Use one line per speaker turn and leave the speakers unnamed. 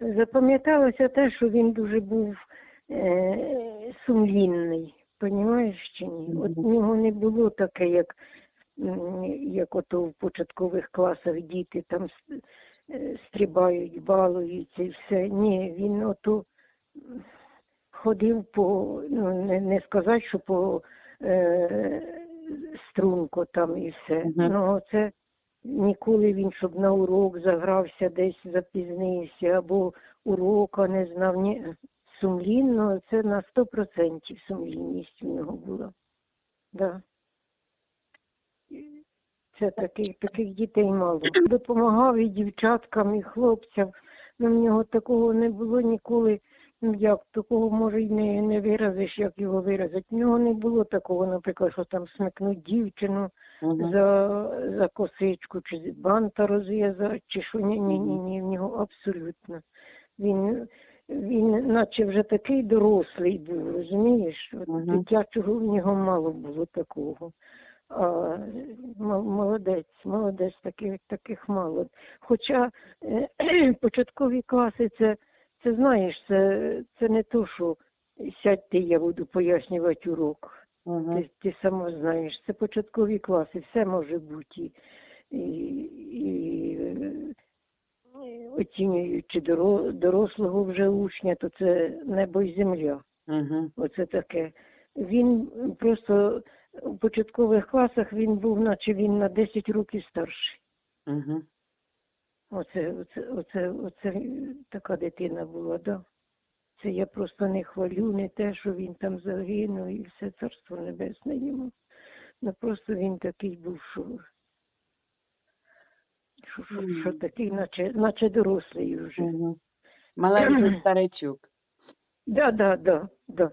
Запам'яталося те, що він дуже був е, сумлінний, понімаєш чи ні? От в нього не було таке, як, як ото в початкових класах діти там е, стрибають, балуються і все. Ні, він ото ходив по, ну не, не сказати, що по е, струнку там і все. Ну, це ніколи він, щоб на урок загрався, десь запізнився, або урока не знав. Ні. Сумлінно, це на 100% сумлінність в нього була. Да. Це таких, таких дітей мало. Допомагав і дівчаткам, і хлопцям. Ну, в нього такого не було ніколи. Ну, як такого може й не, не виразиш, як його виразити. В нього не було такого, наприклад, що там смикнуть дівчину
Мгм.
за, за косичку, чи банта розв'язати, чи що ні, ні, ні, ні, в нього абсолютно. Він, він наче вже такий дорослий був, розумієш?
Мгм.
Дитячого в нього мало було такого. А, молодець, молодець, таких, таких мало. Хоча е, початкові класи це, це знаєш, це, це не то, що сядьте, я буду пояснювати урок.
Мгм.
Ти, ти сама знаєш, це початкові класи, все може бути. І, і, оцінюючи дорослого вже учня, то це небо і земля.
Мгм.
Оце таке. Він просто в початкових класах він був, наче він на 10 років старший.
Мгм.
Оце, оце, оце, оце така дитина була, да. Це я просто не хвалю, не те, що він там загинув і все царство небесне йому. Ну просто він такий був, що, що, що, що такий, наче, наче дорослий вже.
Угу. Маленький старичок.
Да, да, да, да.